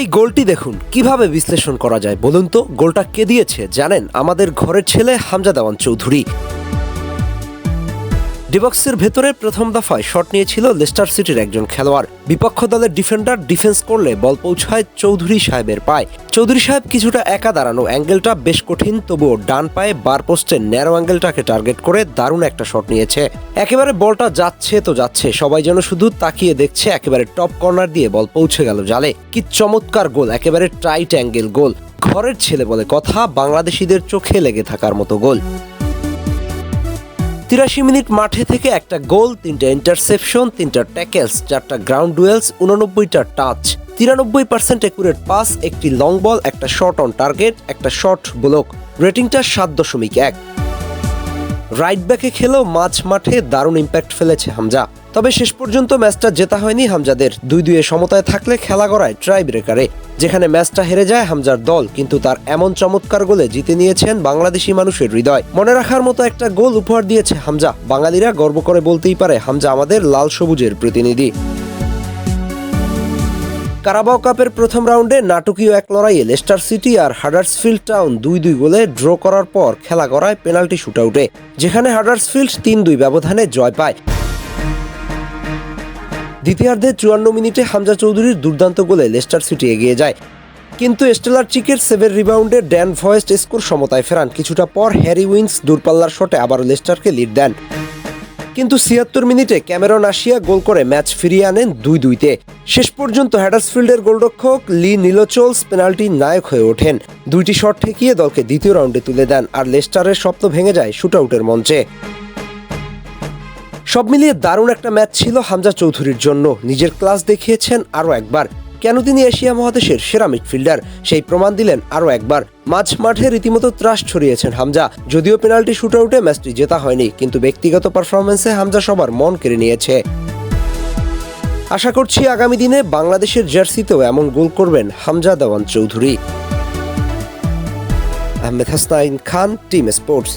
এই গোলটি দেখুন, কীভাবে বিশ্লেষণ করা যায় বলুন তো? গোলটা কে দিয়েছে জানেন? আমাদের ঘরের ছেলে হামজা দেওয়ান চৌধুরী। ডিবক্সের ভেতরে প্রথম দফায় শট নিয়েছিল লেস্টার সিটির একজন খেলোয়াড়। বিপক্ষ দলের ডিফেন্ডার ডিফেন্স করলে বল পৌঁছায় চৌধুরী সাহেবের পায়। চৌধুরী সাহেব কিছুটা একা দাঁড়ানো অ্যাঙ্গেলটা বেশ কঠিন, তবুও ডান পায়ে বার পোস্টের ন্যারো অ্যাঙ্গেলটাকে টার্গেট করে দারুণ একটা শট নিয়েছে। একেবারে বলটা যাচ্ছে তো যাচ্ছে, সবাই যেন শুধু তাকিয়ে দেখছে একেবারে টপ কর্নার দিয়ে বল পৌঁছে গেল জালে। কি চমৎকার গোল, একেবারে টাইট অ্যাঙ্গেল গোল। ঘরের ছেলে বলে কথা, বাংলাদেশিদের চোখে লেগে থাকার মতো গোল। তিরাশি মিনিট মাঠে থেকে একটা গোল, তিনটা ইন্টারসেপশন তিনটা ট্যাকেলস চারটা গ্রাউন্ড ডুয়েলস উননব্বইটা টাচ তিরানব্বই পার্সেন্ট একুরেট পাস একটি লং বল একটা শট অন টার্গেট একটা শট ব্লক রেটিংটা সাত দশমিক এক। রাইট ব্যাকে খেলেও মাঝ মাঠে দারুণ ইম্প্যাক্ট ফেলেছে হামজা। তবে শেষ পর্যন্ত ম্যাচটা জেতা হয়নি হামজাদের। দুই দুয়ে সমতায় থাকলে খেলা গড়ায় ট্রাই ব্রেকারে যেখানে ম্যাচটা হেরে যায় হামজার দল, কিন্তু তার এমন চমৎকার গোলে জিতে নিয়েছেন বাংলাদেশি মানুষের হৃদয়। মনে রাখার মতো একটা গোল উপহার দিয়েছে হামজা। বাঙালিরা গর্ব করে বলতেই পারে, হামজা আমাদের লাল সবুজের প্রতিনিধি। কারাবাও কাপের প্রথম রাউন্ডে নাটকীয় এক লড়াইয়ে লেস্টার সিটি আর হাডার্সফিল্ড টাউন দুই দুই গোলে ড্র করার পর খেলা গড়ায় পেনাল্টি শুট আউটে যেখানে হাডার্সফিল্ড তিন দুই ব্যবধানে জয় পায়। দ্বিতীয়ার্ধে চুয়ান্ন মিনিটে হামজা চৌধুরীর দুর্দান্ত গোলে লেস্টার সিটি এগিয়ে যায়। কিন্তু স্টেলার চিকের সেভের রিবাউন্ডে ড্যান ভয়েস্ট স্কোর সমতায় ফেরান। কিছুটা পর হ্যারি উইন্স দূরপাল্লার শটে আবারও লেস্টারকে লিড দেন। কিন্তু ছিয়াত্তর মিনিটে ক্যামেরন আসিয়া গোল করে ম্যাচ ফিরিয়ে আনেন দুই দুইতে। শেষ পর্যন্ত হ্যাডার্সফিল্ডের গোলরক্ষক লি নিলোচোলস পেনাল্টি নায়ক হয়ে ওঠেন। দুইটি শট ঠেকিয়ে দলকে দ্বিতীয় রাউন্ডে তুলে দেন, আর লেস্টারের স্বপ্ন ভেঙে যায় শুটআউটের মঞ্চে। সব মিলিয়ে দারুণ একটা ম্যাচ ছিল হামজা চৌধুরীর জন্য। নিজের ক্লাস দেখিয়েছেন আরও একবার। কেন তিনি এশিয়া মহাদেশের সেরা মিডফিল্ডার? সেই প্রমাণ দিলেন আরও একবার। মাঝ মাঠে রীতিমতো ত্রাস ছড়িয়েছেন হামজা। যদিও পেনাল্টি শুটআউটে ম্যাচটি জেতা হয়নি, কিন্তু ব্যক্তিগত পারফরমেন্সে হামজা সবার মন কেড়ে নিয়েছে। আশা করছি আগামী দিনে বাংলাদেশের জার্সিতেও এমন গোল করবেন Hamza Dewan Chowdhury. Ahmed Hasnain Khan, team sports.